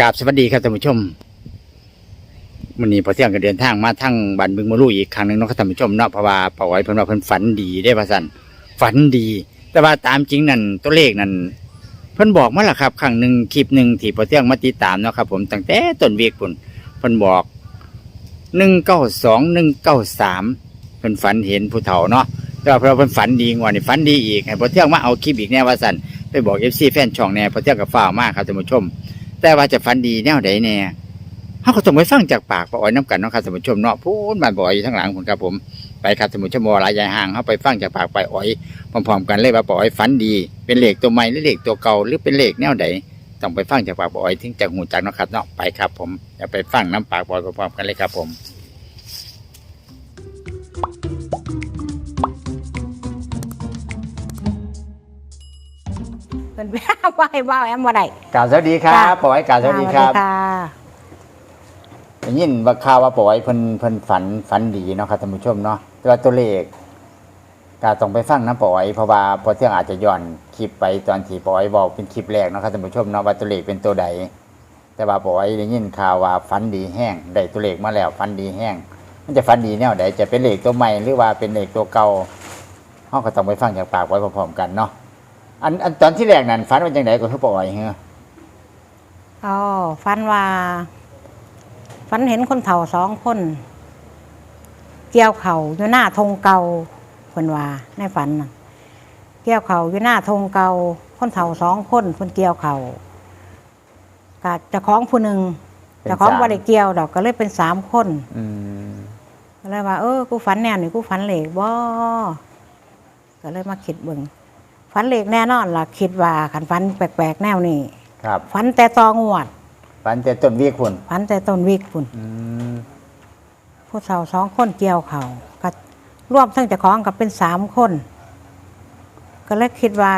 กราบสวัสดีครับท่านผู้ชมวันนี้พอเที่ยงก็เดินทางมาทั้งบ้านบึงมะลุอีกครั้งหนึ่งเนาะครับท่านผู้ชมเนาะเพราะว่าป้าอ้อยเพิ่นว่าเพิ่นฝันดีได้พระสันฝันดี แต่ว่าตามจริงนั่นตัวเลขนั่นเพิ่นบอกมาและครับครั้งหนึ่งคลิปหนึ่งที่พอเที่ยงมาติดตามเนาะครับผมตั้งแต่ต้นเวียกพุ่นเพิ่นบอกหนึ่งเก้าสองหนึ่งเก้าสามเพิ่นฝันเห็นผู้เฒ่าเนาะแต่ว่าเพราะเพิ่นฝันดีงวดนี้ฝันดีอีกให้พอเที่ยงมาเอาคลิปอีกแน่ว่าสันไปบอกเอฟซีแฟนช่องแน่พอเที่ยงกับฝ้าวมากครับท่านผู้ชม แต่ว่าจะฝันดีแนวใดแน่เขาก็ต้องไปฟังจากปากป้าอ้อยน้ำกันเนาะครับท่านผู้ชมเนาะพูดมาบ่อยอยู่ทั้งหลังผมครับผมไปครับท่านชมว่าหลายยายห่างเขาไปฟังจากปากป้าอ้อยพร้อมๆกันเลยว่าป้าอ้อยฝันดี เป็นเหล็กตัวใหม่หรือเหล็กตัวเก่าหรือเป็นเหล็กแนวใดต้องไปฟังจากปากป้าอ้อยถึงจะหูจักเนาะครับเนาะไปครับผมอย่าไปฟังน้ำปากป้าอ้อยพร้อมๆกันเลยครับผม เพิ่นว่าให้ว่าแอมว่าได้ กล่าวสวัสดีครับปอยกล่าวสวัสดีครับะได้ยินว่าข่าวว่าปอยเพิ่นเพิ่นฝันฝันดีเนาะครับท่านผู้ชมเนาะแต่ว่าตัวเลขก็ต้องไปฟังน้ำปอยเพราะว่าพอเที่ยงอาจจะย้อนคลิปไปตอนที่ปอยบอกเป็นคลิปแรกเนาะครับท่านผู้ชมเนาะว่าตัวเลขเป็นตัวใด แต่ว่าปอยได้ยินข่าวว่าฟันดีแห้งได้ตัวเลขมาแล้วฟันดีแห้งมันจะฟันดีแนวใดจะเป็นเลขตัวใหม่หรือว่าเป็นเลขตัวเก่าเราก็ต้องไปฟังจากปากไว้พร้อมๆกันเนาะ อันอันตอนที่แรกนั้นฟันเป็นจังไดก็คือปอยเฮ้ออ๋อฝันว่าฝันเห็นคนเฒ่าสองคน เกี่ยวเข่าอยู่หน้าธงเก่าเพิ่นว่าในฝันน่ะเกี่ยวเข่าอยู่หน้าธงเก่าคนเฒ่าสองคนเพิ่นเกี่ยวเข่ากับเจ้าของผู้หนึ่งเจ้าของบ่ได้เกี่ยวดอกก็เลยเป็นสามคน อืมก็เลยว่าเออ กูฝันแนวนี่กูฝันเหล็กบ่ก็เลยมาคิดเบิ่ง ฝันเหล็กแน่นอนล่ะคิดว่าขันฝันแปลกๆแนวนี้ครับฝันแต่ตองวดฟันแต่ต้นวีคุณฝันแต่ต้นวิกพุ่นอืมผู้สาวสองคนเกี่ยวเขาก็รวมทั้งเจ้าของกับเป็นสามคน ก็เลยคิดว่า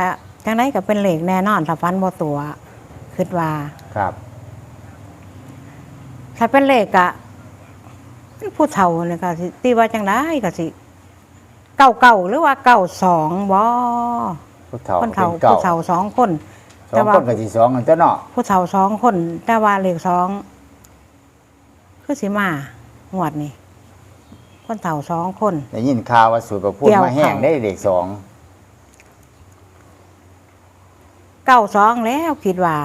จังไดก็เป็นเหล็กแน่นอนถ้าฝันบ่ตัวคิดว่า ครับ ถ้าเป็นเหล็กอะผู้เฒ่าเนี่ยก็สิตีว่าจังไดก็สิเก้าเก้าหรือว่าเก้าสองบ่ ผู้เฒ่าคนเป็เฒ่านเก่าผู้เฒ่าสองคนสองคนกับที่สองกันตัวเนาะผู้เฒ่าสองคน แต่ว่าเลขสองคือสิมาหวดนี่คนเฒ่าสองคน ได้ยินข่าวว่าสูตรประพูดเกี่ยวมาแห้งเขา ได้เด็กสองเก้าสองแล้วคิดว่า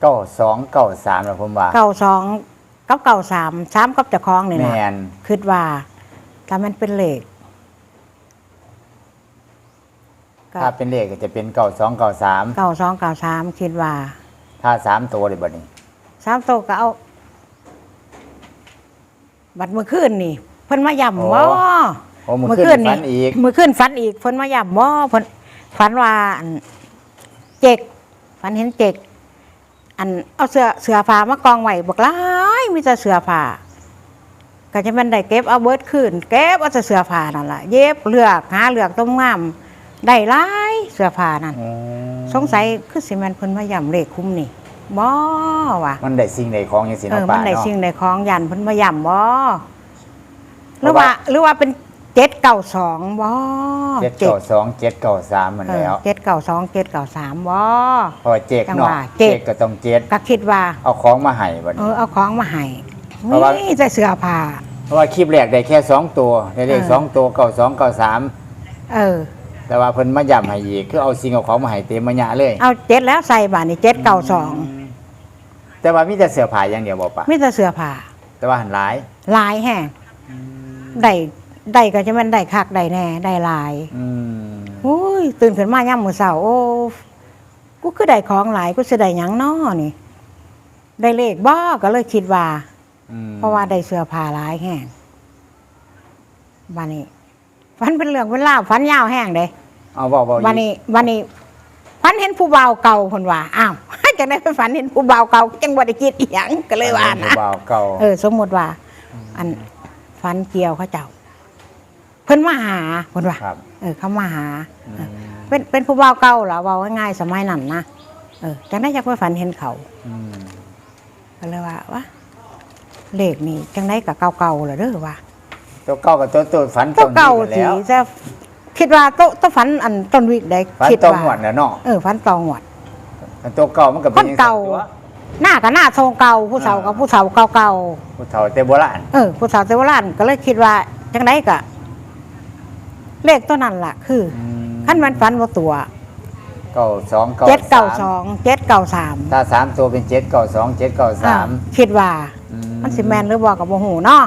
เก้าสองเก้าสามนะผมว่าเก้าสองกับเก้าสามสามกับเจะคล้าของนี่แมนะนคิดว่าถ้ามันเป็นเลข ก็ถ้าเป็นเลขก็จะเป็นเก้าสองเก้าสามเก้าสองเก้าสามคิดว่าถ้าสามตัวเลยบัดนี้ สามโตวก็เอา บัดเมื่อคืนนี่เพิ่นมาย่ำว่าโอ้มือขึ้นฝันอีกมือขึ้นฝันอีกเพิ่นมาย่ำว่าเพิ่นฝันว่าอันเจกฝันเห็นเจกอันเอาเสือเสือผ้ามากองไว้บอกหลายมีแต่เสือผ้าก็จะเป็นได้เก็บเอาเบิดขึ้นเก็บเอาแต่เสือผ้านั่นแหละเย็บเลือกหาเลือกต้มงาม ได้หลายเสือผ้านั่นอืมสงสัยคือสิแมันเพิ่นมาย่ำเลขคุ้มนี่บ่ว่ะมันได้สิ่งใดของอย่างสิเอเนาะอป้ามันได้เนาะ สิ่งในของยันเพิ่นมาย่ำบ่หเพรือราะว่า ว่าหรือว่าเป็นเจ็ดเก่าสองบ่เจ็ดเก้าสองเจ็ดเก้าสามมันแล้วเจ็ดเก่าสองเจ็ดเก่าสามบ่เพอเจ็กจังเนาะหวะเจ็เจ็ก กก็ต้องเจ็ดก็คิดว่า เอาของมาให้บัดเอนี้ อเอาของมาให้เพราะว่านี่จะเสื้อผ้า เพราะว่าคลิปแรกได้แค่สองตัวได้เลขเออ สองตัวเก้าสองเก้าสามเออ แต่ว่าเพิ่นมาย้ำให้อีกคือเอาสิ่งเอาของมาให้เต็มมาหยะเลย เอาเจ็ดแล้วใส่บาทนี่เจ็ดเก่าสองแต่ว่ามีแต่เสื้อผ้าอย่างเดียวบ่ปะมีแต่เสื้อผ้าแต่ว่าหันหลายลายแห้งได้ได้ก็จะแมันได้คักได้แน่ได้หลายอืมโอ้ยตื่นขึ้นมาย่ำมือเสาโอ้กูคือได้ของหลายกูสิได้หยังน้อนี่ ได้เลขบ่ก็เลยคิดว่า อืมเพราะว่าได้เสื้อผ้าหลายแห้งบานี้ฟันเป็นเรื่องเป็นราวฟันยาวแห้งเด้ เอาบอกบอกบานี้บานี้ฟันเห็นผู้บ่าวเก่าคนว่าอ้าวจังได้ไปฝันเห็นผู้บ่าวเก่าจังบ่ได้คิดอีหยังก็เลยว่าผู้นะบ่าวเก่าเออ สมมุติว่า อันฟันเกี่ยวเขาเจ้า เพิ่นมาหาเพิ่นว่าครับเออเขามาหาอืมเป็นเป็นผู้บ่าวเก่าเหรอเว่าง่ายๆสมัยนั้นนะเออจังได้จักไปฝันเห็นเขาอืมก็เลยว่าว่าเลขนี่จังได้กับเก่าๆเหรอเด้อว่าตัวเก่ากับตัวตัวฝันตัวเก่าตรงสินี้กันแล้วจะ คิดว่าโตโตฝันอันต้นวิกได้ฝันคิดตรงว่าหวดนะเนาะเออฝันตองหวดอันตัวเก่ามันก็เป็นคนเก่า อย่งหน้ากับหน้าทรงเก่าผู้เฒ่ากับผู้เฒ่าเก่าผู้เฒ่าแต่โบราณๆเออผู้เฒ่าเทวราชก็เลยคิดว่าจังไดกะเลขตัวนั้นล่ะ คือขั้นมันฝันว่าตัวเก้าสองเก้าเจ็ดเก่าสามสองเจ็ดเก่าสามถ้าสามตัวเป็นเจ็ดเก้าสองเจ็ดเก้าสามคิดว่า มันสิแมนหรือบอกกับโมโหเนาะ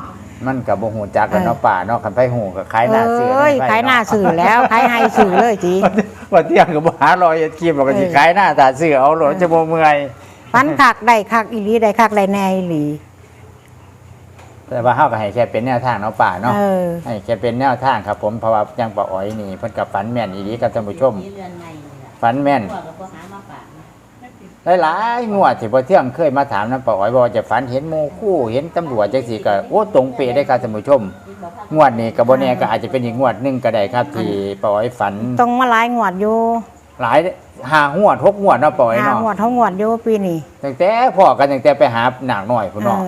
มันกับบ่หูจักกันเออเนาะป่าเนาะคันไผหูกับขายหน้าเสือเอ้ยขายหน้าสื่อแล้วขายให้สื่อเลยจีว่าเที่ยงก็บ่หารอยคลิปบอกก็สิเออขายหน้าตาเสือเอาโหลดจะบ่เมื่อยฟันคักได้คักอีหลีได้คักได้แน่อีหลีแต่ว่าเฮาก็ให้แค่เป็นแนวทางเนาะป่าเนาะเออให้แค่เป็นแนวทางครับผมเพราะว่ายังป่าอ้อยนี่เพิ่นกับฝันแม่นอีหลีกับท่านผู้ชมเรือนในนี่ล่ะฝันแม่นพ่อก็บ่ หามาฝากนะหลายๆงวดที่พอเที่ยงเคยมาถามน้ำป่าอ้อยบอกว่าจะฝันเห็นหมู่คู่เห็นตำรวจจังซี่ก็โอ้ตรงเป๊ะได้ครับท่านผู้ชม งวดนี้ก็บ่แน่ก็อาจจะเป็นอีกงวดหนึงก็ได้ครับที่ป่าอ้อยฝันต้องมาหลายงวดอยู่หลายห้างวดหกงวดเนาะป่าอ้อยหาเนาะงวดเท่างวดอยู่ปีนี้ตั้งแต่พ่อกันตั้งแต่ไปหาหนักหน่อยพุ่นเอเนาะ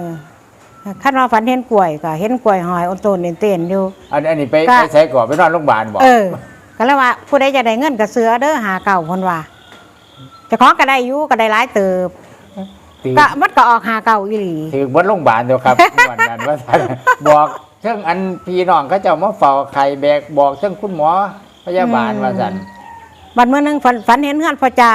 อคันว่าฝันเห็นกล้วยก็เห็นกล้วยหอยอดโตนเต้นๆอยู่ อันอันนี้ไปก็ ไปใช้ก่อนไปนอนโรงพยาบาลบ่เออก็แล้วว่าผู้ใดจะได้เงินกับเสือเด้อหาเก่าคนว่า เจะของก็ได้อยู่ก็ได้หลายเติบถือก็มันก็ออกหาเก่าอีหลี ถือบนโรงพยาบาลเดียวครับ วันนั้นว่าท่านบอกเชิงอันพี่น้องเขาเจ้ามาเฝ้าไข่แบกบอกเชิงคุณหมอพยาบาลว่าซั่นบัดเมื่อนึงฝันฝันเห็นเฮือนพ่อจา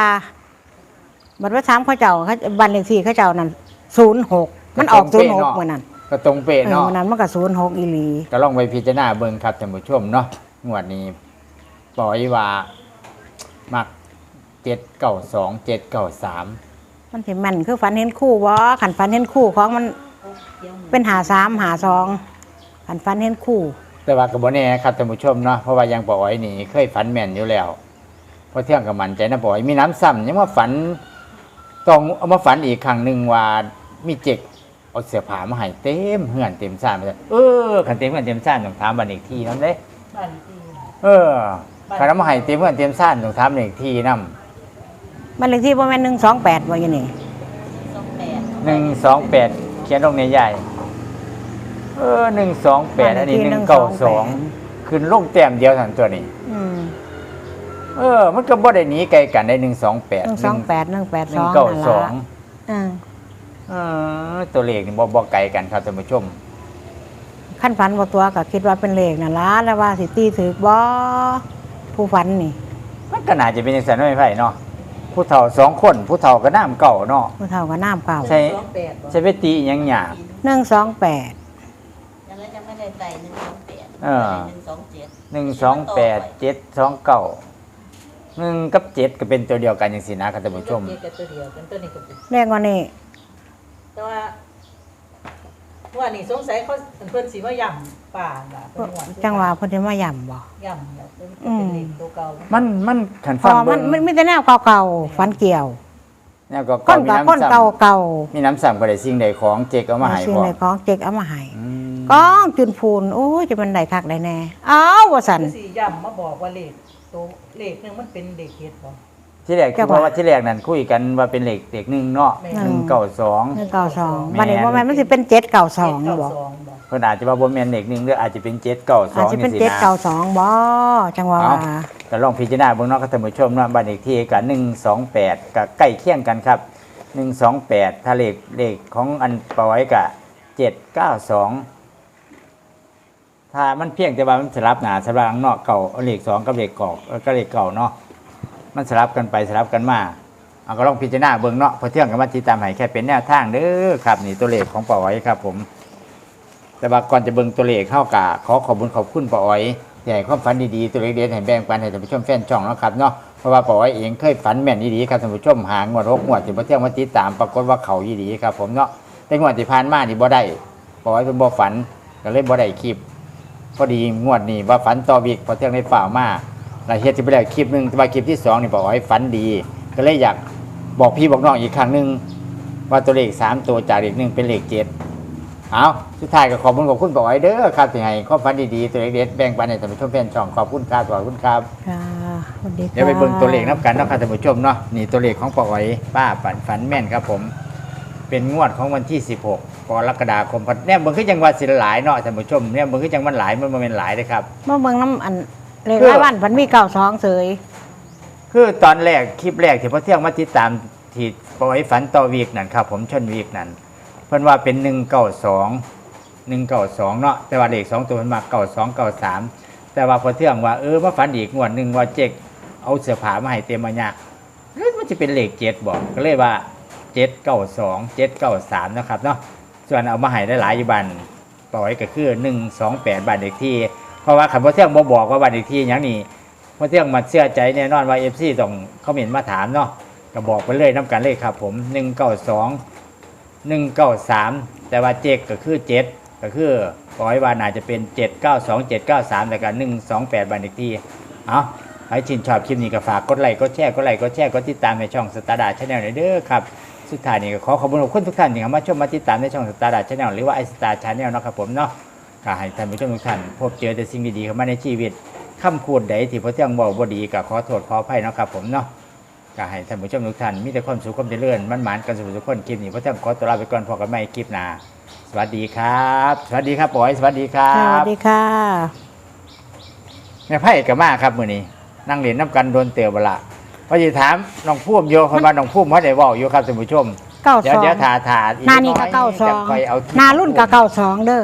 บัดว่าถามเขาเจ้าเขาบันเลขที่เขาเจ้านั่นศูนย์หกมันออกศูนย์หกเมื่อนั้นก็ตรงเป๊ะเออเนาะ เมื่อนั้นมันก็ศูนย์หกอีหลี ก็ลองไปพิจารณาเบิ่งครับท่านผู้ชมเนาะงวดนี้ปล่อยว่า มัก 792 793มันสิแม่นคือฝันเห็นคู่บ่ขันฝันเห็นคู่ของมันเดี๋ยวมือเป็นหาสามหาสองขันฝันเห็นคู่ แต่ว่าก็บ่แน่ครับท่านผู้ชมเนาะเพราะว่ายังปล่อยนี่เคยฝันแม่นอยู่แล้วเพราะเที่ยงกับมันใจนะปล่อยมีน้ำซ้ำยังมาฝันต้องเอามาฝันอีกครั้งหนึ่งว่ามีเจ็กเอาเสื้อผ้ามาให้เต็มเหือนเต็มซ่านไปเลยเออคันเต็มเหือนเต็มซ่านต้องถามบันอีกทีนํเด้บ้านที่เออคันเอามาให้เต็มเหือนเต็มซ่านต้องถามอีกทีนํ มันเลขที่ประมาณหนึ่งสองแปดว่าอย่างนี้สองแปดหนึ่งสองแปดเขียนลงในใหญ่ เออหนึ่งสองแปดอันนี้หนึ่งเก้าสองขึ้นลงแต้มเดียวทันตัวนี้อืมเออ มันก็บ่ได้หนีไกลกันได้หนึ่งสองแปดหนึ่งสองแปดหนึ่งแปดหสนึ่องงเก้านั่นสอละงอืมเออตัวเลขนี่บ่บ่ไกลกันครับท่านผู้ชมขั้นฝันบ่ตัวก็คิดว่าเป็นเลขนั่นละแล้วว่าสิตีถือบ่ผู้ฝันนี่ มันก็น่าจะเป็นอย่างนั้นไม่ไผเนาะ ผู้เฒ่าสองคนผู้เฒ่าก็น้ำเก่าเนาะ ผู้เฒ่าก็น้ำเก่าใช่ สองแปดบ่ใช่ไปตีอิหยังหยาบ หนึ่งสองแปดยังแล้วยังไม่ได้ใส่หนึ่งสองแปดเออ หนึ่งสองเจ็ดหนึ่งสองแปดเจ็ดสองเก้าหนึ่งกับเจ็ดก็เป็นตัวเดียวกันอย่างสินะครับท่านผู้ชม เจ็ดกับตัวเดียวกันตัวนี้ก็เป็นเลขว่านี่แต่ว่า ว่านี่สงสัยเขาเพิ่นสิมาย่ำป่าล่ะเพิ่นว่าจังหวะเพิ่นสิมาย่ำบ่ย่ำแล้วเพิ่นอืมเป็นเด็กตัวเก่ามันมันขันพฟัองมัเบิ่นงมันมีแต่แนวเก่าๆฝันเกี่ยวแล้วก็ก้นมีกับน้ำก้นซ้เก่าเก่าำมีน้ำซ้ำก็ได้สิ่งใดของเจกเอามาให้สิ่งบ่ในของเจ๊กเอามาให้ อืมก้องจุนพูนโอ้ยจะมันได้คักได้แน่อ้าวว่าสัน คือสิย่ำมาบอกว่าเลขตัวเลขหนึงมันเป็นเด็กเฮ็ดบ่ ที่แรกจัคืงอหวะว่าที่แรกนั่นคุยกันว่าเป็นเหล็กเด็กหนึ่งเนาะแม่หนึ่งเก้าสองหนึ่งเก่าสองแม่นบัดนี้ว่าแม่นมันสิเป็นเจ็ดเก่าสองเจ็ดบ่เก้าสองบ่เพิ่นอาจจะว่าบ่แม่นเหล็กหนึ่งหรืออาจจะเป็นเจ็ดเก้าสอาอจงจะเป็นนี่สิเจ็ดนะเก่าสองบ่จังหวะเอาก็ลองพิจารณาเบิ่งเนาะครับท่านผู้ชมเนาะบ้านเลขที่กับ128ก็ใกล้เคียงกันครับ128ถ้าเลขเลขของอันปอยกับ792ถ้ามันเพียงแต่ว่ามันสลับหน้าสลับหลังเนาะเก่าเอาเลขสองกับเลขเก่าเออก็เลขเก่าเนาะ มันสลับกันไปสลับกันมาเอาก็ลองพิจารณาเบิ่งเนาะพอเที่ยงกับมาติดตามให้แค่เป็นแนวทางเด้อครับนี่ตัวเลขของปอยครับ ผม แต่ว่าก่อนจะเบิ่งตัวเลขเข้ากะขอขอบคุณขอบคุณปอยที่ให้ความฝันดีๆตัวเลขเด็ดให้แบ่งปันให้ท่านผู้ชมแฟนช่องนะครับเนาะเพราะว่าปอยเองเคยฝันแม่นดีๆครับท่านผู้ชมหางวดหกงวดที่พอเที่ยงมาติดตามปรากฏว่าเขาดีๆครับผมเนาะแต่งวดที่ผ่านมานี่บ่ได้ปอยเป็นบ่ฝันก็เลยบ่ได้คลิปพอดีงวดนี้ว่าฝันต่อบีกพอเที่ยงได้ฝ่าวมา เราเฮ็ดที่ไปแล้วคลิปหนึงแต่ว่าคลิปที่สองนี่บอกให้ฝันดี ก็เลยอยากบอกพี่บอกน้องอีกครั้งหนึงว่าตัวเลขสามตัวจากเลขหนึ่งเป็นเลขเจ็ดเอาสุดท้ายก็ขอบคุณขอบคุณบอกไว้เด้อครับที่ให้ความฝันดีๆตัวเลขเด็ดแบ่งปันให้ท่านผู้ชมแฟนช่องขอบคุณครับขอบคุณครับค่ะสวัสดีค่ะเดี๋ยวไปเบิ่งตัวเลขนับกันเนาะครับท่านผู้ชมเนาะนี่ตัวเลขของปอยป้าฝันฝันแม่นครับผม เป็นงวดของวันที่ 16กรกฎาคมพันแน่เบิ่งคือจังหวัดสิหลายเนาะท่านผู้ชมเนี่ยเบิ่งคือจังหวัดหลายมันบ่แม่นหลายเด้อครับเมื่อเบิ่งน้ำอัน เลขรายวันมันมีเก่าสองเสยคือตอนแรกคลิปแรกที่พ่อเที่ยงมาติดตามที่ปล่อยฝันต่อวีกนั่นครับ ผมชนวีกนั่นเพิ่นว่าเป็นหนึ่งเก้าสองหนึ่งเก้าสองเนาะแต่ว่าเลขสองตัวเพิ่นมาเก้าสองเก้าสามแต่ว่าพอเที่ยงว่าเออมาฝันอีกงวดหนึ่งว่าเจ๊กเอาเสื้อผ้ามาให้เต็มมาเนี่ยเฮ้ยมันจะเป็นเลขเจ็ดบอกก็เลยว่าเจ็ดเก้าสองเจ็ดเก้าสามนะครับเนาะส่วนเอามาให้ได้หลายอยู่บันปล่อยก็คือหนึ่งสองแปดบันเลขที่ เพราะว่าขันพอเที่ยงบ่บอกว่าบันเลขที่อย่างนี้พอเที่ยงมาเชื่อใจแน่นอนว่าเอฟซีต้องเขาเห็นมาถามเนาะก็บอกไปเลยน้ำกันเลยครับ ผมหนึ่งเก้าสองหนึ่งเก้าสามแต่ว่าเจ็กก็คือเจ็ดก็คือปล่อยว่าน่าจะเป็นเจ็ดเก้าสองเจ็ดเก้าสามแต่กันหนึ่งสองแปดบันอีกทีเอาใครชินชอบคลิปนี้ก็ฝากกดไลค์กดแชร์กดไลค์กดแชร์กดติดตามในช่องสตาร์ดาชาแนลเด้อครับสุดท้ายนี้ก็ขอขอบคุณทุกท่านที่เข้ามาชมมาติดตามในช่องสตาร์ดาชาแนลหรือว่าไอสตาร์ชาแนลนะครับผมเนาะ ก็ให้ท่านผู้ชมทุกท่านพบเจอแต่สิ่งดีๆเข้ามาในชีวิตคำพูดใดที่พระเจ้าบอกบ่ดีก็ขอโทษขออภัยเนาะครับผมเนาะก็ให้ท่านผู้ชมทุกท่านมีแต่ความสุขความเจริญมันหมานกันสุขทุกคนคลิปนี้พระเจ้าขอตัวลาไปก่อนพอกันใหม่คลิปหน้าสวัสดีครับ สวัสดีครับปอยสวัสดีครัสวัสบดีค่ะ แม่ไพ่กับมาครับมื้อนี้นั่งเรียนน้ำกันโดนเตือบละพอจะถามน้องพุ่มโยคนมาน้องพุ่มเขาได้บอกอยู่ครับท่านผู้ชมเก้าเดี๋ยสวองเดี๋ยวถาถาอีกหนานี่ก็อยเก้าสอจะงค่อยเอาหนารุ่นก็เก้าสองเด้อ